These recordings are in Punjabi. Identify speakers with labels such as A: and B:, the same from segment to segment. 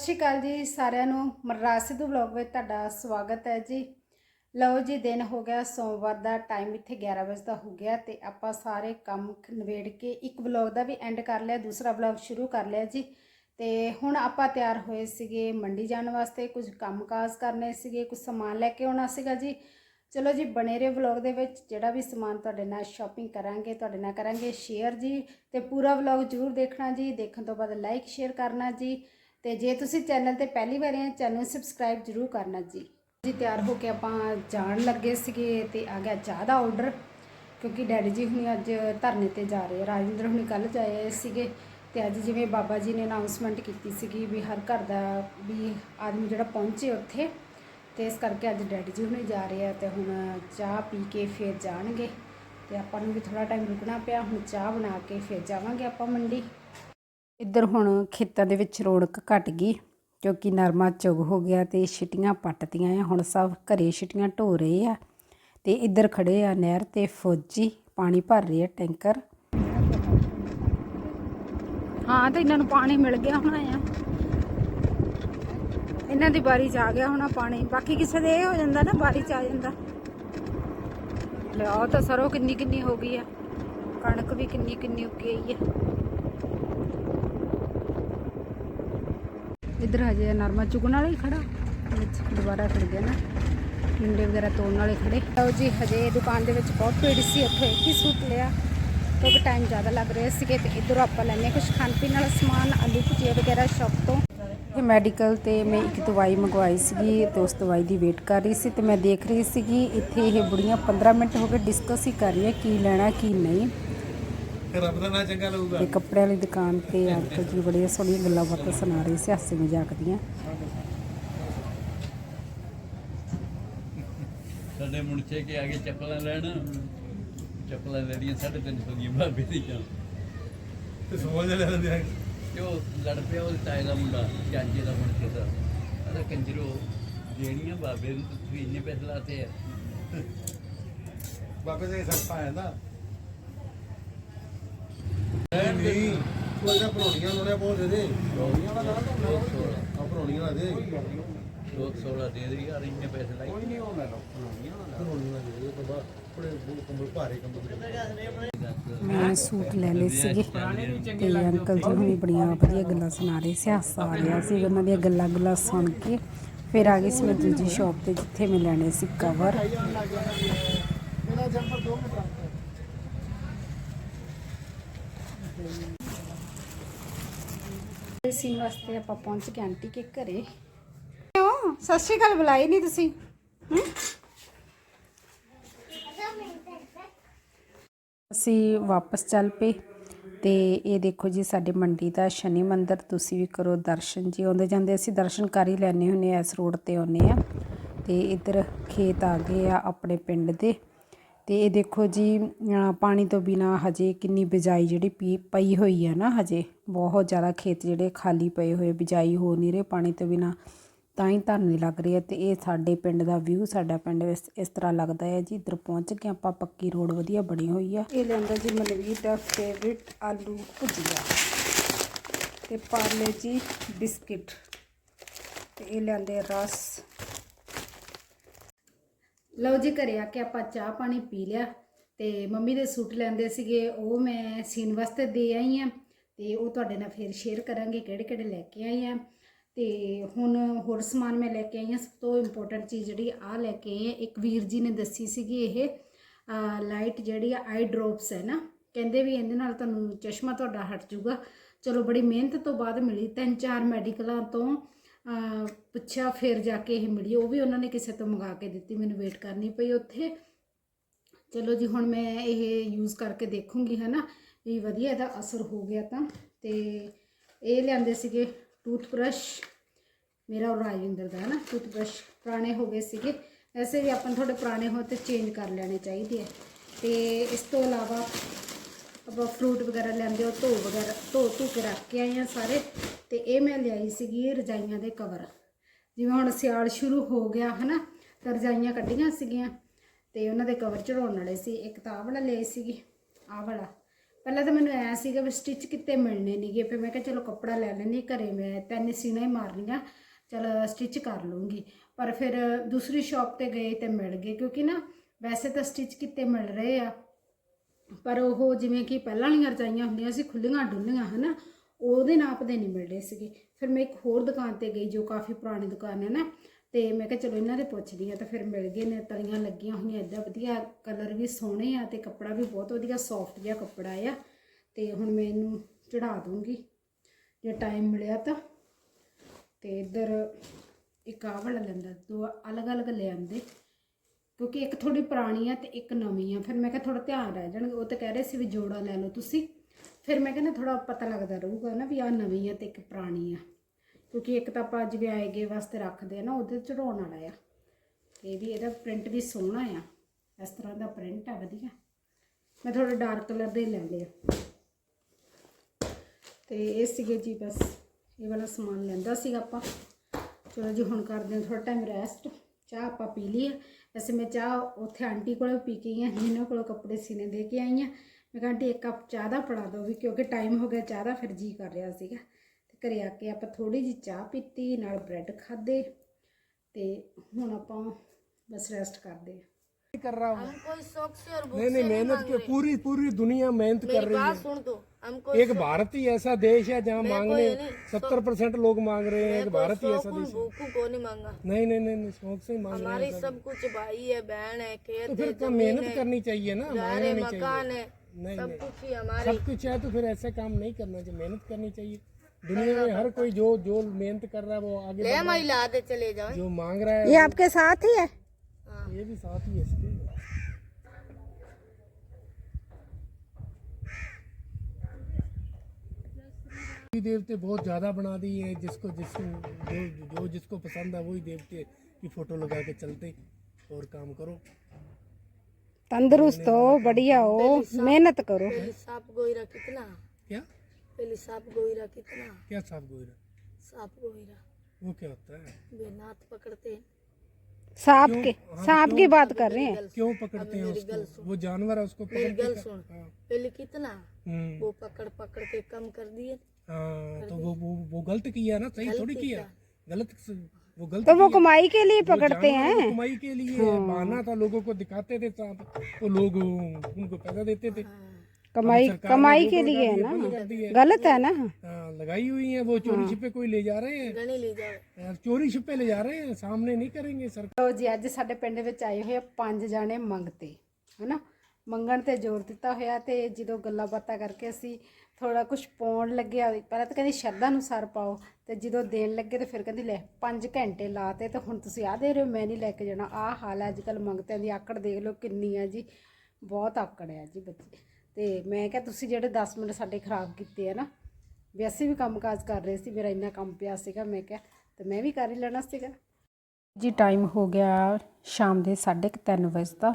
A: ਸਤਿ ਸ਼੍ਰੀ ਅਕਾਲ ਜੀ ਸਾਰਿਆਂ ਨੂੰ। ਮਰਰਾਜ ਸਿੱਧੂ ਵਲੌਗ ਵਿੱਚ ਤੁਹਾਡਾ ਸਵਾਗਤ ਹੈ ਜੀ। ਲਓ ਜੀ, ਦਿਨ ਹੋ ਗਿਆ, ਸੋਮਵਾਰ ਦਾ ਟਾਈਮ ਇੱਥੇ 11 ਵਜੇ ਦਾ ਹੋ ਗਿਆ ਤੇ ਆਪਾਂ ਸਾਰੇ ਕੰਮ ਖ- ਨਿਬੇੜ ਕੇ ਇੱਕ ਵਲੌਗ ਦਾ ਵੀ ਐਂਡ ਕਰ ਲਿਆ, ਦੂਸਰਾ ਵਲੌਗ ਸ਼ੁਰੂ ਕਰ ਲਿਆ ਜੀ। ਤੇ ਹੁਣ ਆਪਾਂ ਤਿਆਰ ਹੋਏ ਸੀਗੇ ਮੰਡੀ ਜਾਣ ਵਾਸਤੇ, ਕੁਝ ਕੰਮਕਾਜ ਕਰਨੇ ਸੀਗੇ, ਕੁਝ ਸਮਾਨ ਲੈ ਕੇ ਆਉਣਾ ਸੀਗਾ ਜੀ। ਚਲੋ ਜੀ, ਬਣੇ ਰਹੇ ਵਲੌਗ ਦੇ ਵਿੱਚ, ਜਿਹੜਾ ਵੀ ਸਮਾਨ ਤੁਹਾਡੇ ਨਾਲ ਸ਼ਾਪਿੰਗ ਕਰਾਂਗੇ, ਤੁਹਾਡੇ ਨਾਲ ਕਰਾਂਗੇ ਸ਼ੇਅਰ ਜੀ। ਤੇ ਪੂਰਾ ਵਲੌਗ ਜ਼ਰੂਰ ਦੇਖਣਾ ਜੀ, ਦੇਖਣ ਤੋਂ ਬਾਅਦ ਲਾਈਕ ਸ਼ੇਅਰ ਕਰਨਾ ਜੀ। ਤੇ ਜੇ ਤੁਸੀਂ ਚੈਨਲ ਤੇ ਪਹਿਲੀ ਵਾਰ ਆਏ, ਚੈਨਲ ਸਬਸਕ੍ਰਾਈਬ ਜ਼ਰੂਰ ਕਰਨਾ ਜੀ। ਜੀ ਤਿਆਰ ਹੋ ਕੇ ਆਪਾਂ ਜਾਣ ਲੱਗੇ ਸੀਗੇ ਤੇ ਆ ਗਿਆ ਚਾਹ ਦਾ ਆਰਡਰ ਕਿਉਂਕਿ ਡੈਡੀ ਜੀ ਹੁਣੀ ਅੱਜ ਧਰਨੇ ਤੇ ਜਾ ਰਹੇ ਰਾਜਿੰਦਰ ਹੁਣੀ ਕੱਲ ਜਾਏ ਸੀਗੇ ਤੇ ਅੱਜ ਜਿਵੇਂ ਬਾਬਾ ਜੀ ਨੇ ਅਨਾਉਂਸਮੈਂਟ ਕੀਤੀ ਸੀਗੀ ਵੀ ਹਰ ਘਰ ਦਾ ਵੀ ਆਦਮੀ ਜਿਹੜਾ ਪਹੁੰਚੇ ਉੱਥੇ, ਤੇ ਇਸ ਕਰਕੇ ਅੱਜ ਡੈਡੀ ਜੀ ਹੁਣੀ ਜਾ ਰਹੇ ਆ ਤੇ ਹੁਣ ਚਾਹ ਪੀ ਕੇ ਫਿਰ ਜਾਣਗੇ। ਤੇ ਆਪਾਂ ਨੂੰ ਵੀ ਥੋੜਾ ਟਾਈਮ ਰੁਕਣਾ ਪਿਆ, ਹੁਣ ਚਾਹ ਬਣਾ ਕੇ ਫਿਰ ਜਾਵਾਂਗੇ ਆਪਾਂ ਮੰਡੀ। ਇੱਧਰ ਹੁਣ ਖੇਤਾਂ ਦੇ ਵਿੱਚ ਰੌਣਕ ਘਟ ਗਈ, ਕਿਉਂਕਿ ਨਰਮਾ ਚੁਗ ਹੋ ਗਿਆ ਤੇ ਛਿਟੀਆਂ ਪੱਟਤੀਆਂ ਆ, ਹੁਣ ਸਭ ਘਰੇ ਛਿਟੀਆਂ ਢੋ ਰਹੇ ਆ ਤੇ ਇੱਧਰ ਖੜੇ ਆ ਨਹਿਰ ਤੇ ਫੌਜੀ, ਪਾਣੀ ਭਰ ਰਹੇ ਆ ਟੈਂਕਰ। ਹਾਂ, ਤੇ ਇਹਨਾਂ ਨੂੰ ਪਾਣੀ ਮਿਲ ਗਿਆ ਹੋਣਾ ਆ। ਇਹਨਾਂ ਦੀ ਬਾਰੀ 'ਚ ਆ ਗਿਆ ਹੋਣਾ ਪਾਣੀ, ਬਾਕੀ ਕਿਸੇ ਦੇ ਇਹ ਹੋ ਜਾਂਦਾ ਨਾ ਬਾਰੀ 'ਚ ਆ ਜਾਂਦਾ। ਲਿਆਓ ਤਾਂ ਸਰੋਂ ਕਿੰਨੀ ਕਿੰਨੀ ਹੋ ਗਈ ਆ, ਕਣਕ ਵੀ ਕਿੰਨੀ ਕਿੰਨੀ ਉੱਗੀ ਆਈ ਆ। ਇੱਧਰ ਹਜੇ ਨਰਮਾ ਚੁਗਣ ਵਾਲਾ ਹੀ ਖੜਾ। ਵਿੱਚ ਦੁਬਾਰਾ ਖੜ ਗਿਆ ਨਾ। ਮੁੰਡੇ ਵਗੈਰਾ ਤੋੜਨ ਵਾਲੇ ਖੜੇ। ਲਓ ਜੀ, ਹਜੇ ਦੁਕਾਨ ਦੇ ਵਿੱਚ ਬਹੁਤ ਭੀੜ ਸੀ ਉੱਥੇ। ਇੱਕ ਹੀ ਸੂਟ ਲਿਆ? ਕਿਉਂਕਿ ਟਾਈਮ ਜ਼ਿਆਦਾ ਲੱਗ ਰਿਹਾ ਸੀਗੇ ਤੇ ਇੱਧਰੋਂ ਆਪਾਂ ਲੈਣੇ ਕੁਝ ਖਾਣ ਪੀਣ ਵਾਲਾ ਸਮਾਨ, ਆਲੂ ਭੁਜੀਆ ਵਗੈਰਾ ਸ਼ੌਪ ਤੋਂ। ਇਹ ਮੈਡੀਕਲ ਤੇ ਮੈਂ ਇੱਕ ਦਵਾਈ ਮੰਗਵਾਈ ਸੀਗੀ ਤੇ ਉਸ ਦਵਾਈ ਦੀ ਵੇਟ ਕਰ ਰਹੀ ਸੀ ਤੇ ਮੈਂ ਦੇਖ ਰਹੀ ਸੀਗੀ, ਇੱਥੇ ਇਹ ਬੁੜੀਆਂ 15 ਮਿੰਟ ਹੋ ਗਏ ਡਿਸਕਸ ਹੀ ਕਰ ਰਹੀਆਂ ਕੀ ਲੈਣਾ, ਕੀ ਨਹੀਂ।
B: ਰੱਬ ਦਾ ਨਾਂ ਚੰਗਾ ਲਊਗਾ।
A: ਇਹ ਕੱਪੜਿਆਂ ਵਾਲੀ ਦੁਕਾਨ ਤੇ ਅੰਕਲ ਜੀ ਬੜੀਆਂ ਸੋਹਣੀਆਂ ਗੱਲਾਂ ਬਾਤਾਂ ਸੁਣਾ ਰਹੇ ਸੀ ਹਾਸੇ ਮਜ਼ਾਕ ਦੀਆਂ।
C: ਸਾਡੇ ਮੁੰਡੇ ਕੇ ਆਗੇ ਚੱਪਲਾਂ ਲੈਣ। ਚੱਪਲਾਂ ਲੈਣੀਆਂ 350 ਦੀਆਂ ਬਾਬੇ ਦੀ ਜਾਂ
B: ਤੇ ਸਮਝ ਲੈ ਲੈਂਦੇ ਆ।
C: ਤੇ ਉਹ ਲੜ ਪਿਆ ਉਹ ਤਾਏ ਦਾ ਮੁੰਡਾ ਚਾਚੇ ਦਾ ਮੁੰਡੇ ਦਾ। ਅਰੇ ਕੰਜਰੋ ਜਿਹੜੀਆਂ ਬਾਬੇ ਨੂੰ ਤੁਸੀਂ ਇੰਨੇ ਪੈਸੇ ਲਾਤੇ ਆ।
B: ਬਾਬੇ ਦੇ ਆਇਆ ਨਾ ਨਹੀਂ। ਤੂੰ ਇਹਦਾ ਭਰੋਣੀਆਂ ਲੋੜਿਆ ਬਹੁਤ ਦੇ ਦੇ ਭਰੋਣੀਆਂ ਵਾਲਾ ਨਾ ਆ। ਭਰੋਣੀਆਂ ਵਾਲਾ ਦੇ।
C: 216 ਦੇ ਦੇ ਯਾਰ ਇੰਨੇ ਪੈਸੇ ਲਾਈ। ਕੋਈ ਨਹੀਂ
B: ਭਰੋਣੀਆਂ ਵਾਲਾ ਦੇ ਦੇ ਬਾਬਾ ਬੜੇ ਬੂਟ ਕੰਬਲ ਭਾਰੇ ਕੰਬਲ
A: ਮੈਂ ਸੂਟ ਲੈ ਲਏ ਸੀਗੇ। ਤੇ ਅੰਕਲ ਜੀ ਹੁਣੀ ਬੜੀਆਂ ਵਧੀਆ ਗੱਲਾਂ ਸੁਣਾ ਰਹੇ ਸੀ ਹਾਸਾ ਆ ਰਿਹਾ ਸੀ ਉਹਨਾਂ ਦੀਆਂ ਗੱਲਾਂ ਗੱਲਾਂ ਸੁਣ ਕੇ। ਫਿਰ ਆ ਗਈ ਸੀ ਮੈਂ ਦੂਜੀ ਸ਼ਾਪ ਤੇ ਜਿੱਥੇ ਮੈਂ ਲੈਣੇ ਸੀ ਕਵਰ
B: ਮੇਰਾ ਜੰਪਰ 2 ਮਿੰਟ
A: ਸੀਨ ਵਾਸਤੇ ਆਪਾਂ ਪਹੁੰਚ ਗਏ ਆਂਟੀ ਕੇ ਘਰੇ। ਕਿਉਂ? ਸਤਿ ਸ਼੍ਰੀ ਅਕਾਲ ਬੁਲਾਈ ਨਹੀਂ ਤੁਸੀਂ? ਹਮ? ਅਸੀਂ ਵਾਪਸ ਚੱਲ ਪਏ ਤੇ ਇਹ ਦੇਖੋ ਜੀ ਸਾਡੇ ਮੰਡੀ ਦਾ ਸ਼ਨੀ ਮੰਦਿਰ ਤੁਸੀਂ ਵੀ ਕਰੋ ਦਰਸ਼ਨ ਜੀ। ਆਉਂਦੇ ਜਾਂਦੇ ਅਸੀਂ ਦਰਸ਼ਨ ਕਰ ਹੀ ਲੈਣੇ ਹੁੰਨੇ ਆ ਇਸ ਰੋਡ ਤੇ ਆਉਨੇ ਆ ਤੇ ਇੱਧਰ ਖੇਤ ਆ ਗਏ ਆ ਆਪਣੇ ਪਿੰਡ ਦੇ। ਅਤੇ ਇਹ ਦੇਖੋ ਜੀ ਪਾਣੀ ਤੋਂ ਬਿਨਾ ਹਜੇ ਕਿੰਨੀ ਬਿਜਾਈ ਜਿਹੜੀ ਪੀ, ਪਈ ਹੋਈ ਹੈ ਨਾ ਹਜੇ। ਬਹੁਤ ਜ਼ਿਆਦਾ ਖੇਤ ਜਿਹੜੇ ਖਾਲੀ ਪਏ ਹੋਏ, ਬਿਜਾਈ ਹੋ ਨਹੀਂ ਰਹੇ ਪਾਣੀ ਤੋਂ ਬਿਨਾ। ਤਾਂ ਹੀ ਧਰਨੇ ਲੱਗ ਰਹੀ ਹੈ ਅਤੇ ਇਹ ਸਾਡੇ ਪਿੰਡ ਦਾ ਵਿਊ ਸਾਡਾ ਪਿੰਡ ਇਸ ਇਸ ਤਰ੍ਹਾਂ ਲੱਗਦਾ ਹੈ ਜੀ। ਇੱਧਰ ਪਹੁੰਚ ਕੇ ਆਪਾਂ ਪੱਕੀ ਰੋਡ ਵਧੀਆ ਬਣੀ ਹੋਈ ਆ। ਇਹ ਲੈਂਦਾ ਜੀ ਮਨਵੀਰ ਦਾ ਫੇਵਰਿਟ ਆਲੂ ਭੁਜੀਆ। ਤੇ ਪਾਰਲੇ ਜੀ ਬਿਸਕਿਟ। ਤੇ ਇਹ ਲੈਂਦੇ ਰਸ। ਲਓ ਜੀ ਘਰੇ ਆ ਕੇ ਆਪਾਂ ਚਾਹ ਪਾਣੀ ਪੀ ਲਿਆ ਤੇ ਮੰਮੀ ਦੇ ਸੂਟ ਲੈਂਦੇ ਸੀਗੇ, ਉਹ ਮੈਂ ਸੀਨ ਵਾਸਤੇ ਦੇ ਆਈ ਆ ਤੇ ਉਹ ਤੁਹਾਡੇ ਨਾਲ ਫੇਰ ਸ਼ੇਅਰ ਕਰਾਂਗੇ ਕਿਹੜੇ ਕਿਹੜੇ ਲੈ ਕੇ ਆਈ ਆ। ਤੇ ਹੁਣ ਹੋਰ ਸਮਾਨ ਮੈਂ ਲੈ ਕੇ ਆਈ ਆ, ਸਭ ਤੋਂ ਇੰਪੋਰਟੈਂਟ ਚੀਜ਼ ਜਿਹੜੀ ਆ ਲੈ ਕੇ ਆਈ ਆ, ਇੱਕ ਵੀਰ ਜੀ ਨੇ ਦੱਸੀ ਸੀਗੀ ਇਹ ਲਾਈਟ ਜਿਹੜੀ ਆ ਆਈ ਡ੍ਰੌਪਸ ਹੈ ਨਾ, ਕਹਿੰਦੇ ਵੀ ਇਹਦੇ ਨਾਲ ਤੁਹਾਨੂੰ ਚਸ਼ਮਾ ਤੁਹਾਡਾ ਹਟ ਜਾਊਗਾ। ਚਲੋ ਬੜੀ ਮਿਹਨਤ ਤੋਂ ਬਾਅਦ ਮਿਲੀ, ਤਿੰਨ ਚਾਰ ਮੈਡੀਕਲਾਂ ਤੋਂ ਪੁੱਛਿਆ, ਫਿਰ ਜਾ ਕੇ ਇਹ ਮਿਲੀ। ਉਹ ਵੀ ਉਹਨਾਂ ਨੇ ਕਿਸੇ ਤੋਂ ਮੰਗਾ ਕੇ ਦਿੱਤੀ, ਮੈਨੂੰ ਵੇਟ ਕਰਨੀ ਪਈ ਉੱਥੇ। ਚਲੋ ਜੀ, ਹੁਣ ਮੈਂ ਇਹ ਯੂਜ਼ ਕਰਕੇ ਦੇਖੂੰਗੀ ਹੈ ਨਾ ਵੀ ਵਧੀਆ ਇਹਦਾ ਅਸਰ ਹੋ ਗਿਆ ਤਾਂ। ਤੇ ਇਹ ਲਿਆਂਦੇ ਸੀਗੇ ਟੂਥਬ੍ਰਸ਼ ਮੇਰਾ ਉਹ ਰਾਜਿੰਦਰ ਦਾ ਹੈ ਨਾ ਟੂਥਬ੍ਰਸ਼ ਪੁਰਾਣੇ ਹੋ ਗਏ ਸੀਗੇ। ਐਸੇ ਵੀ ਆਪਾਂ ਨੂੰ ਥੋੜੇ ਪੁਰਾਣੇ ਹੋ ਤੇ ਚੇਂਜ ਕਰ ਲੈਣੇ ਚਾਹੀਦੇ ਆ। ਤੇ ਇਸ ਤੋਂ ਇਲਾਵਾ ਆਪਾਂ ਫਰੂਟ ਵਗੈਰਾ ਲੈਂਦੇ ਹੋ, ਧੋ ਵਗੈਰਾ, ਧੋ ਧੂ ਕੇ ਰੱਖ ਕੇ ਆਏ ਆ ਸਾਰੇ। ਤੇ ਇਹ ਮੈਂ ਲਿਆਈ ਸੀਗੀ ਰਜਾਈਆਂ ਦੇ ਕਵਰ ਜਿਵੇਂ ਹੁਣ ਸਿਆਲ ਸ਼ੁਰੂ ਹੋ ਗਿਆ, ਹਨਾ, ਤਾਂ ਰਜਾਈਆਂ ਕੱਢੀਆਂ ਸੀਗੀਆਂ ਤੇ ਉਹਨਾਂ ਦੇ ਕਵਰ ਚੜਾਉਣ ਵਾਲੇ ਸੀ। ਇੱਕ ਤਾਂ ਆਹ ਵਾਲਾ ਲਿਆਈ ਸੀਗੀ, ਆਹ ਵਾਲਾ। ਪਹਿਲਾਂ ਤਾਂ ਮੈਨੂੰ ਐ ਸੀਗਾ ਵੀ ਸਟਿਚ ਕਿਤੇ ਮਿਲਣੇ ਨਹੀਂਗੇ, ਫਿਰ ਮੈਂ ਕਿਹਾ ਚਲੋ ਕੱਪੜਾ ਲੈ ਲੈਣੀ ਘਰੇ ਮੈਂ ਤਿੰਨ ਸੀਣਾ ਹੀ ਮਾਰਨੀਆਂ, ਚਲ ਸਟਿਚ ਕਰ ਲੂੰਗੀ। ਪਰ ਫਿਰ ਦੂਸਰੀ ਸ਼ਾਪ ਤੇ ਗਏ ਤੇ ਮਿਲ ਗਏ, ਕਿਉਂਕਿ ਨਾ ਵੈਸੇ ਤਾਂ ਸਟਿਚ ਕਿਤੇ ਮਿਲ ਰਹੇ ਆ। ਪਰ ਉਹ ਜਿਵੇਂ ਕਿ ਪਹਿਲਾਂ ਵਾਲੀਆਂ ਰਜਾਈਆਂ ਹੁੰਦੀਆਂ ਸੀ ਖੁੱਲੀਆਂ ਡੁੱਲੀਆਂ ਹਨਾ ਉਹਦੇ ਨਾਪ ਦੇ ਨਹੀਂ ਮਿਲ ਰਹੇ ਸੀਗੇ। ਫਿਰ ਮੈਂ ਇੱਕ ਹੋਰ ਦੁਕਾਨ ਤੇ ਗਈ ਜੋ ਕਾਫੀ ਪੁਰਾਣੀ ਦੁਕਾਨ ਹੈ ਨਾ, ਤੇ ਮੈਂ ਕਿਹਾ ਚਲੋ ਇਹਨਾਂ ਦੇ ਪੁੱਛਦੀ ਆ ਤਾਂ ਫਿਰ ਮਿਲ ਗਏ ਨੇ, ਤਲੀਆਂ ਲੱਗੀਆਂ ਹੋਈਆਂ ਇਦਾਂ ਵਧੀਆ ਕਲਰ ਵੀ ਸੋਹਣੇ ਆ ਤੇ ਕੱਪੜਾ ਵੀ ਬਹੁਤ ਵਧੀਆ ਸੌਫਟ ਜਿਹਾ ਕੱਪੜਾ ਆ। ਤੇ ਹੁਣ ਮੈਂ ਇਹਨੂੰ ਚੜਾ ਦੂੰਗੀ, ਜੇ ਟਾਈਮ ਮਿਲਿਆ ਤਾਂ। ਤੇ ਇੱਧਰ ਇੱਕ ਆਹ ਵਾਲਾ ਲੈਂਦਾ, ਦੋ ਅਲੱਗ-ਅਲੱਗ ਲੈ ਆਂਦੇ ਕਿਉਂਕਿ ਇੱਕ ਥੋੜੀ ਪੁਰਾਣੀ ਆ ਤੇ ਇੱਕ ਨਵੀਂ ਆ, ਫਿਰ ਮੈਂ ਕਿਹਾ ਥੋੜਾ ਧਿਆਨ ਰਹਿ ਜਾਣਗੇ। ਉਹ ਤਾਂ ਕਹਿ ਰਹੇ ਸੀ ਵੀ ਜੋੜਾ ਲੈ ਲਓ ਤੁਸੀਂ। ਫਿਰ ਮੈਂ ਕਹਿੰਦਾ ਥੋੜਾ ਪਤਾ ਲੱਗਦਾ ਰਹੂਗਾ ਨਾ ਵੀ ਆ ਨਵੀਂ ਆ ਤੇ ਇੱਕ ਪੁਰਾਣੀ ਆ। ਕਿਉਂਕਿ ਇੱਕ ਤਾਂ ਆਪਾਂ ਜਿਵੇਂ ਆਏਗੇ ਵਾਸਤੇ ਰੱਖਦੇ ਆ ਨਾ, ਉਹਦੇ ਚੜਾਉਣ ਵਾਲਾ ਆ। ਤੇ ਵੀ ਇਹਦਾ ਪ੍ਰਿੰਟ ਵੀ ਸੋਹਣਾ ਆ। ਇਸ ਤਰ੍ਹਾਂ ਦਾ ਪ੍ਰਿੰਟ ਆ, ਵਧੀਆ। ਮੈਂ ਥੋੜਾ ਡਾਰਕ ਕਲਰ ਦੇ ਲੈ ਲਿਆ ਤੇ ਇਹ ਸੀਗੇ ਜੀ ਬਸ, ਇਹ ਵਾਲਾ ਸਮਾਨ ਲੈਂਦਾ ਸੀਗਾ ਆਪਾਂ। ਚਲੋ ਜੀ, ਹੁਣ ਕਰਦੇ ਹਾਂ ਥੋੜਾ ਟਾਈਮ ਰੈਸਟ ਚਾਹ ਆਪਾਂ ਪੀ ਲਈ ਹੈ ਵੈਸੇ ਮੈਂ ਚਾਹ ਉੱਥੇ ਆਂਟੀ ਕੋਲੋਂ ਪੀ ਕੇ ਆਈ ਹਾਂ ਜਿਨ੍ਹਾਂ ਕੋਲੋਂ ਕੱਪੜੇ ਸੀਨੇ ਦੇ ਕੇ ਆਈ ਹਾਂ। ਮੈਂ ਕਿਹਾ ਆਂਟੀ ਇੱਕ ਕੱਪ ਚਾਹ ਦਾ ਫੜਾ ਦਿਓ ਵੀ ਕਿਉਂਕਿ ਟਾਈਮ ਹੋ ਗਿਆ ਚਾਹ ਦਾ ਫਿਰ ਜੀ ਕਰ ਰਿਹਾ ਸੀਗਾ ਤੇ ਘਰੇ ਆ ਕੇ ਆਪਾਂ ਥੋੜੀ ਜੀ ਚਾਹ ਪੀਤੀ ਨਾਲ ਬ੍ਰੈਡ ਖਾਦੇ ਤੇ ਹੁਣ ਆਪਾਂ ਬਸ ਰੈਸਟ ਕਰਦੇ ਹਾਂ
D: कर रहा हूँ
E: हम कोई शौक से और भूख
D: नहीं नहीं
E: से नहीं
D: मेहनत
E: मांग
D: की
E: रहे
D: पूरी पूरी दुनिया मेहनत कर
E: मेरी
D: रही
E: बात
D: है
E: सुन दो हम कोई
D: एक भारत ही ऐसा देश है जहाँ मांगने
E: कोई नहीं,
D: सत्तर परसेंट लोग मांग रहे हैं एक भारत ही
E: शौक
D: ऐसा
E: उन
D: देश है
E: भूखों को नहीं मांगा
D: नहीं नहीं नहीं नहीं, शौक से ही मांग रहे
E: हमारी
D: हैं
E: सब कुछ भाई है बहन है
D: तो
E: खेत
D: फिर
E: है
D: क्या
E: जमीन
D: मेहनत
E: है
D: करनी चाहिए ना
E: घर
D: मांगना
E: है
D: नहीं
E: मकान
D: चाहिए
E: है
D: नहीं
E: सब कुछ ही हमारे
D: सब कुछ है तो फिर ऐसे काम नहीं करना चाहिए मेहनत करनी चाहिए। दुनिया में हर कोई जो जो मेहनत कर रहा है वो आगे
E: ले महिला आते चले जाओ।
D: जो मांग रहा है
A: ये आपके साथ ही है?
E: हाँ।
D: ये भी साथ ही है इसके। देवते बहुत ज़्यादा बना दिए हैं जिसको जिसको जो जो जिसको पसंद है वही देवते की फ़ोटो लगा के चलते और काम करो।
A: तंदुरुस्त हो बढ़िया हो मेहनत करो।
E: पहले सांप गोईरा कितना?
D: क्या?
E: पहले सांप गोईरा कितना?
D: क्या साफ़ गोयरा?
E: सांप गोईरा
D: वो क्या होता है?
E: वे नाथ पकड़ते हैं।
A: सांप के सांप की बात कर रहे हैं।
D: क्यों पकड़ते हैं उसको? वो जानवर है उसको
E: मेरी
D: पकड़
E: गल
D: के
E: सुन।
D: हाँ,
E: पहले कितना?
D: हम्म,
E: वो पकड़ पकड़ के कम कर दिए।
D: हाँ तो वो वो वो गलत किया ना? सही थोड़ी किया? गलत वो गलत
A: तो वो
D: किया।
A: कमाई के लिए
D: वो
A: पकड़ते
D: जानवर
A: हैं
D: को कमाई के लिए बहाना था लोगों को दिखाते थे सांप तो लोग उनको पैसा देते थे
A: कमाई
D: सरकार ने
A: कमाई
D: वो
A: के
D: लगा
A: लिए है
D: दिए,
A: ना
D: बंद कर दिए।
A: गलत है ना
D: हाँ, लगाई हुई है वो चोरी छिपे कोई ले जा रहे हैं
E: गणी ले जाओ
D: यार, चोरी छिपे ले जा रहे हैं सामने नहीं करेंगे सरकार
A: ਲੋ ਜੀ ਅੱਜ ਸਾਡੇ ਪਿੰਡ ਵਿੱਚ ਆਏ ਹੋਏ ਆ ਪੰਜ ਜਾਣੇ ਮੰਗਤੇ ਹਨਾ ਮੰਗਣ ਤੇ ਜ਼ੋਰ ਦਿੱਤਾ ਹੋਇਆ ਤੇ ਜਦੋਂ ਗੱਲਾਂ ਬਾਤਾਂ ਕਰਕੇ ਅਸੀਂ ਥੋੜਾ ਕੁਝ ਪਾਉਣ ਲੱਗਿਆ ਪਹਿਲਾਂ ਤਾਂ ਕਹਿੰਦੀ ਸ਼ਰਧਾ ਅਨੁਸਾਰ ਪਾਓ, ਤੇ ਜਦੋਂ ਦੇਣ ਲੱਗੇ ਤੇ ਫਿਰ ਕਹਿੰਦੀ ਲੈ 5 ਘੰਟੇ ਲਾਤੇ ਤੇ ਹੁਣ ਤੁਸੀਂ ਆ ਦੇ ਰਹੇ ਹੋ, ਮੈਂ ਨਹੀਂ ਲੈ ਕੇ ਜਾਣਾ। ਆਹ ਹਾਲ ਹੈ ਅੱਜ ਕੱਲ ਮੰਗਤਿਆਂ ਦੀ, ਆਕੜ ਦੇਖ ਲਓ ਕਿੰਨੀ ਆ ਜੀ, ਬਹੁਤ ਆਕੜ ਹੈ ਜੀ ਬੱਚੇ। ਤੇ ਮੈਂ ਕਿਹਾ ਤੁਸੀਂ ਜਿਹੜੇ 10 ਮਿੰਟ ਸਾਡੇ ਖਰਾਬ ਕੀਤੇ ਆ ਨਾ, ਵੀ ਅਸੀਂ ਵੀ ਕੰਮਕਾਜ ਕਰ ਰਹੇ ਸੀ, ਮੇਰਾ ਇੰਨਾ ਕੰਮ ਪਿਆ ਸੀਗਾ, ਮੈਂ ਕਿਹਾ ਤੇ ਮੈਂ ਵੀ ਕਰ ਹੀ ਲੈਣਾ ਸੀਗਾ। ਜੀ ਟਾਈਮ ਹੋ ਗਿਆ ਸ਼ਾਮ ਦੇ 3:30 ਵਜੇ ਦਾ।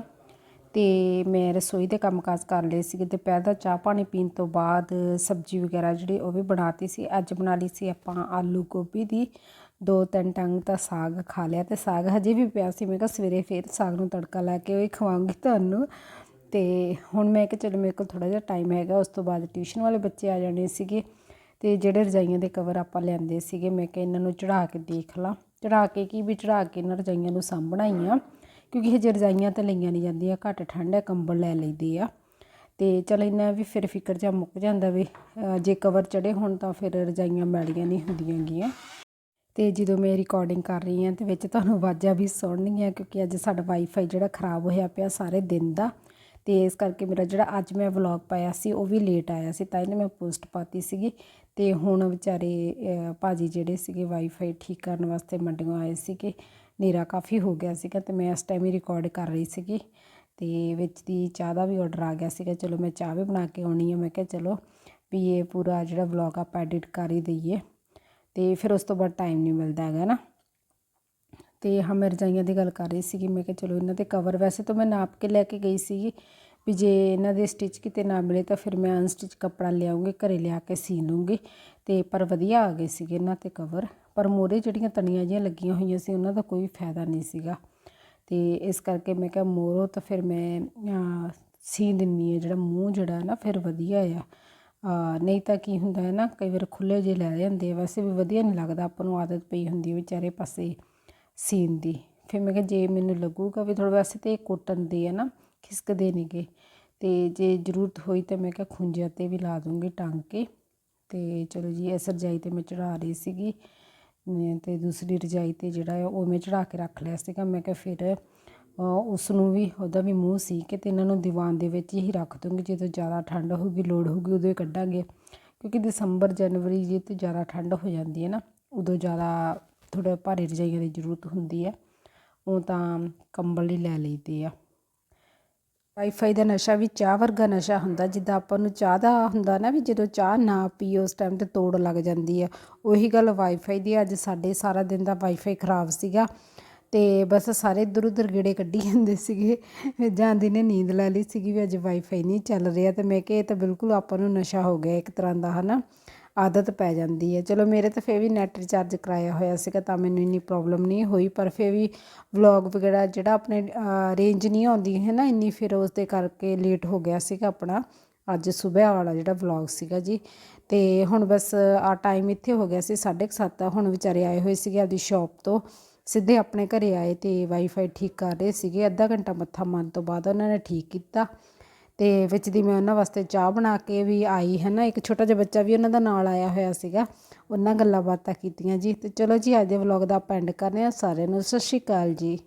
A: ਤੇ ਮੈਂ ਰਸੋਈ ਦੇ ਕੰਮਕਾਜ ਕਰ ਲਏ ਸੀਗੇ ਦੁਪਹਿਰ ਦਾ ਚਾਹ ਪਾਣੀ ਪੀਣ ਤੋਂ ਬਾਅਦ ਸਬਜ਼ੀ ਵਗੈਰਾ ਜਿਹੜੀ ਉਹ ਵੀ ਬਣਾਤੀ ਸੀ। ਅੱਜ ਬਣਾ ਲਈ ਸੀ ਆਪਾਂ ਆਲੂ ਗੋਭੀ ਦੀ। ਦੋ ਤਿੰਨ ਟੰਗ ਤਾਂ ਸਾਗ ਖਾ ਲਿਆ ਤੇ ਸਾਗ ਹਜੇ ਵੀ ਪਿਆ ਸੀ। ਮੈਂ ਕਿਹਾ ਸਵੇਰੇ ਫੇਰ ਸਾਗ ਨੂੰ ਤੜਕਾ ਲਾ ਕੇ ਉਹ ਹੀ ਖਵਾਉਂਗੀ ਤੁਹਾਨੂੰ। ਤੇ ਹੁਣ ਮੈਂ ਕਿ ਚਲੋ ਮੇਰੇ ਕੋਲ ਥੋੜਾ ਜਿਹਾ ਟਾਈਮ ਹੈਗਾ, ਉਸ ਤੋਂ ਬਾਅਦ ਟਿਊਸ਼ਨ ਵਾਲੇ ਬੱਚੇ ਆ ਜਾਣੇ ਸੀਗੇ। ਤੇ ਜਿਹੜੇ ਰਜਾਈਆਂ ਦੇ ਕਵਰ ਆਪਾਂ ਲਿਆਂਦੇ ਸੀਗੇ, ਮੈਂ ਕਿ ਇਹਨਾਂ ਨੂੰ ਚੜਾ ਕੇ ਦੇਖ ਲਾਂ। ਚੜਾ ਕੇ ਕੀ ਵੀ ਚੜਾ ਕੇ ਇਹਨਾਂ ਰਜਾਈਆਂ ਨੂੰ ਸਾਂਭਣਾ ਹੀ ਆ। ਕਿਉਂਕਿ ਹਜੇ ਰਜਾਈਆਂ ਤਾਂ ਲਈਆਂ ਨਹੀਂ ਜਾਂਦੀਆਂ ਘੱਟ ਠੰਡ ਹੈ ਕੰਬਲ ਲੈ ਲਈਦੇ ਆ। ਤੇ ਚਲ ਇੰਨਾ ਵੀ ਫਿਰ ਫਿਕਰ ਜਾਂ ਮੁੱਕ ਜਾਂਦਾ ਵੀ ਜੇ ਕਵਰ ਚੜੇ ਹੋਣ ਤਾਂ ਫਿਰ ਰਜਾਈਆਂ ਮੈਲੀਆਂ ਨਹੀਂ ਹੁੰਦੀਆਂ ਗੀਆਂ। ਤੇ ਜਦੋਂ ਮੈਂ ਰਿਕਾਰਡਿੰਗ ਕਰ ਰਹੀ ਹਾਂ ਤੇ ਵਿੱਚ ਤੁਹਾਨੂੰ ਆਵਾਜ਼ਾਂ ਵੀ ਸੁਣਨੀਆਂ ਕਿਉਂਕਿ ਅੱਜ ਸਾਡਾ ਵਾਈਫਾਈ ਜਿਹੜਾ ਖਰਾਬ ਹੋਇਆ ਪਿਆ ਸਾਰੇ ਦਿਨ ਦਾ। ਤੇ ਇਸ ਕਰਕੇ ਮੇਰਾ ਜਿਹੜਾ ਅੱਜ ਮੈਂ ਵਲੌਗ ਪਾਇਆ ਸੀ ਉਹ ਵੀ ਲੇਟ ਆਇਆ ਸੀ ਤਾਂ ਇਹਨੇ ਮੈਂ ਪੋਸਟ ਪਾਤੀ ਸੀਗੀ। ਤੇ ਹੁਣ ਵਿਚਾਰੇ ਅਹ, ਭਾਜੀ ਜਿਹੜੇ ਸੀਗੇ ਵਾਈਫਾਈ ਠੀਕ ਕਰਨ ਵਾਸਤੇ ਮੰਡੀਆਂ ਆਏ ਸੀਗੇ ਹਨੇਰਾ ਕਾਫੀ ਹੋ ਗਿਆ ਸੀਗਾ ਤੇ ਮੈਂ ਇਸ ਟਾਈਮ ਹੀ ਰਿਕਾਰਡ ਕਰ ਰਹੀ ਸੀਗੀ ਤੇ ਵਿੱਚ ਦੀ ਚਾਹ ਦਾ ਵੀ ਆਰਡਰ ਆ ਗਿਆ ਸੀਗਾ। ਚਲੋ ਮੈਂ ਚਾਹ ਵੀ ਬਣਾ ਕੇ ਆਉਣੀ ਆ। ਮੈਂ ਕਿਹਾ ਚਲੋ ਵੀ ਇਹ ਪੂਰਾ ਜਿਹੜਾ ਵਲੌਗ ਆਪਾਂ ਐਡਿਟ ਕਰ ਹੀ ਦਈਏ। ਤੇ ਫਿਰ ਉਸ ਤੋਂ ਬਾਅਦ ਟਾਈਮ ਨਹੀਂ ਮਿਲਦਾ ਹੈਗਾ ਨਾ। ਤੇ ਹਾਂ, ਮੈਂ ਰਜਾਈਆਂ ਦੀ ਗੱਲ ਕਰ ਰਹੀ ਸੀਗੀ। ਮੈਂ ਕਿਹਾ ਚਲੋ ਇਹਨਾਂ ਦੇ ਕਵਰ ਵੈਸੇ ਤਾਂ ਮੈਂ ਨਾਪ ਕੇ ਲੈ ਕੇ ਗਈ ਸੀਗੀ। ਵੀ ਜੇ ਇਹਨਾਂ ਦੇ ਸਟਿਚ ਕਿਤੇ ਨਾ ਮਿਲੇ ਤਾਂ ਫਿਰ ਮੈਂ ਅਨਸਟਿਚ ਕੱਪੜਾ ਲਿਆਉਂਗੀ, ਘਰੇ ਲਿਆ ਕੇ ਸੀ ਲੂੰਗੀ। ਤੇ ਪਰ ਵਧੀਆ ਆ ਗਏ ਸੀਗੇ ਇਹਨਾਂ ਤੇ ਕਵਰ ਪਰ ਮੋਰੇ ਜਿਹੜੀਆਂ ਤਣੀਆਂ ਜਿਹੀਆਂ ਲੱਗੀਆਂ ਹੋਈਆਂ ਸੀ, ਉਹਨਾਂ ਦਾ ਕੋਈ ਫਾਇਦਾ ਨਹੀਂ ਸੀਗਾ। ਤੇ ਇਸ ਕਰਕੇ ਮੈਂ ਕਿਹਾ ਮੋਰੋ ਤਾਂ ਫਿਰ ਮੈਂ ਸੀ ਦਿੰਦੀ ਹੈ ਜਿਹੜਾ ਮੂੰਹ ਜਿਹੜਾ ਹੈ ਨਾ ਫਿਰ ਵਧੀਆ ਆ। ਨਹੀਂ ਤਾਂ ਕੀ ਹੁੰਦਾ ਹੈ ਨਾ, ਕਈ ਵਾਰ ਖੁੱਲੇ ਜਿਹੇ ਲੈ ਜਾਂਦੇ ਆ। ਵੈਸੇ ਵੀ ਵਧੀਆ ਨਹੀਂ ਲੱਗਦਾ, ਆਪਾਂ ਨੂੰ ਆਦਤ ਪਈ ਹੁੰਦੀ ਵਿਚਾਰੇ ਪਾਸੇ ਸੀਨ ਦੀ। ਫਿਰ ਮੈਂ ਕਿਹਾ ਜੇ ਮੈਨੂੰ ਲੱਗੂਗਾ ਵੀ ਥੋੜਾ ਵੈਸੇ ਤੇ ਕੋਟਨ ਦੇ ਆ ਨਾ, ਖਿਸਕਦੇ ਨੇਗੇ। ਤੇ ਜੇ ਜ਼ਰੂਰਤ ਹੋਈ ਤਾਂ ਮੈਂ ਕਿਹਾ ਖੁੰਝਿਆਂ ਤੇ ਵੀ ਲਾ ਦੂੰਗੀ, ਟੰਗ ਕੇ। ਤੇ ਚਲੋ ਜੀ ਇਸ ਰਜਾਈ ਤੇ ਮੈਂ ਚੜਾ ਰਹੀ ਸੀਗੀ। ਅਮ ਤੇ ਦੂਸਰੀ ਰਜਾਈ ਤੇ ਜਿਹੜਾ ਹੈ ਉਹ ਮੈਂ ਚੜਾ ਕੇ ਰੱਖ ਲਿਆ ਸੀਗਾ। ਮੈਂ ਕਿਹਾ ਫਿਰ ਉਸ ਨੂੰ ਵੀ, ਉਹਦਾ ਵੀ ਮੂੰਹ ਸੀ ਕਿ ਤੇ ਇਹਨਾਂ ਨੂੰ ਦੀਵਾਨ ਦੇ ਵਿੱਚ ਹੀ ਰੱਖ ਦੂੰਗੀ। ਜਦੋਂ ਜ਼ਿਆਦਾ ਠੰਡ ਹੋਊਗੀ, ਲੋੜ ਹੋਊਗੀ, ਉਦੋਂ ਹੀ ਕੱਢਾਂਗੇ। ਕਿਉਂਕਿ ਦਸੰਬਰ, ਜਨਵਰੀ ਜੇ ਤੇ ਜ਼ਿਆਦਾ ਠੰਡ ਹੋ ਜਾਂਦੀ ਹੈ ਨਾ, ਉਦੋਂ ਜ਼ਿਆਦਾ ਥੋੜਾ ਭਾਰੀ ਰਜਾਈਆਂ ਦੀ ਜ਼ਰੂਰਤ ਹੁੰਦੀ ਹੈ। ਉਹ ਤਾਂ ਕੰਬਲ ਹੀ ਲੈ ਲਈਦੇ ਆ। ਵਾਈਫਾਈ ਦਾ ਨਸ਼ਾ ਵੀ ਚਾਹ ਵਰਗਾ ਨਸ਼ਾ ਹੁੰਦਾ, ਜਿੱਦਾਂ ਆਪਾਂ ਨੂੰ ਚਾਹ ਦਾ ਹੁੰਦਾ ਨਾ ਵੀ ਜਦੋਂ ਚਾਹ ਨਾ ਪੀਓ ਉਸ ਟਾਈਮ ਤੇ ਤੋੜ ਲੱਗ ਜਾਂਦੀ ਆ। ਉਹੀ ਗੱਲ ਵਾਈਫਾਈ ਦੀ, ਅੱਜ ਸਾਡੇ ਸਾਰਾ ਦਿਨ ਦਾ ਵਾਈਫਾਈ ਖਰਾਬ ਸੀਗਾ ਤੇ ਬਸ ਸਾਰੇ ਇੱਧਰ ਉੱਧਰ ਗੇੜੇ ਕੱਢੀ ਜਾਂਦੇ ਸੀਗੇ ਜਾਂਦੀ ਨੇ ਨੀਂਦ ਲੈ ਲਈ ਸੀਗੀ ਵੀ ਅੱਜ ਵਾਈਫਾਈ ਨਹੀਂ ਚੱਲ ਰਿਹਾ ਤੇ ਮੈਂ ਕਿਹਾ ਇਹ ਤਾਂ ਬਿਲਕੁਲ ਆਪਾਂ ਨੂੰ ਨਸ਼ਾ ਹੋ ਗਿਆ ਇੱਕ ਤਰ੍ਹਾਂ ਦਾ, ਹਨਾ। ਆਦਤ ਪੈ ਜਾਂਦੀ ਹੈ। ਚਲੋ, ਮੇਰੇ ਤਾਂ ਫੇਰ ਵੀ ਨੈਟ ਰਿਚਾਰਜ ਕਰਾਇਆ ਹੋਇਆ ਸੀਗਾ ਤਾਂ ਮੈਨੂੰ ਇੰਨੀ ਪ੍ਰੋਬਲਮ ਨਹੀਂ ਹੋਈ, ਪਰ ਫੇਰ ਵੀ ਵਲੌਗ ਵਗੈਰਾ ਜਿਹੜਾ ਆਪਣੇ ਰੇਂਜ ਨਹੀਂ ਆਉਂਦੀ ਹੈ ਨਾ ਇੰਨੀ ਫਿਰ ਉਸ ਦੇ ਕਰਕੇ ਲੇਟ ਹੋ ਗਿਆ ਸੀਗਾ ਆਪਣਾ। ਅੱਜ ਸਵੇਰ ਵਾਲਾ ਜਿਹੜਾ ਵਲੌਗ ਸੀਗਾ ਜੀ। ਤੇ ਹੁਣ ਬਸ ਆ ਟਾਈਮ ਇੱਥੇ ਹੋ ਗਿਆ ਸੀ 7:30 ਹੁਣ ਵਿਚਾਰੇ ਆਏ ਹੋਏ ਸੀਗੇ ਆਪਦੀ ਸ਼ਾਪ ਤੋਂ। ਸਿੱਧੇ ਆਪਣੇ ਘਰੇ ਆਏ ਤੇ ਵਾਈਫਾਈ ਠੀਕ ਕਰ ਰਹੇ ਸੀਗੇ। ਅੱਧਾ ਘੰਟਾ ਮੱਥਾ ਮਾਰਨ ਤੋਂ ਬਾਅਦ ਉਹਨਾਂ ਨੇ ਠੀਕ ਕੀਤਾ। ਤੇ ਵਿੱਚ ਦੀ ਮੈਂ ਉਹਨਾਂ ਵਾਸਤੇ ਚਾਹ ਬਣਾ ਕੇ ਵੀ ਆਈ ਹੈ ਨਾ, ਇੱਕ ਛੋਟਾ ਜਿਹਾ ਬੱਚਾ ਵੀ ਉਹਨਾਂ ਦਾ ਨਾਲ ਆਇਆ ਹੋਇਆ ਸੀਗਾ। ਉਹਨਾਂ ਗੱਲਾਂ ਬਾਤਾਂ ਕੀਤੀਆਂ ਜੀ। ਤੇ ਚਲੋ ਜੀ, ਅੱਜ ਦੇ ਵਲੌਗ ਦਾ ਆਪਾਂ ਐਂਡ ਕਰ ਰਹੇ ਹਾਂ। ਸਾਰਿਆਂ ਨੂੰ ਸਤਿ ਸ਼੍ਰੀ ਅਕਾਲ ਜੀ।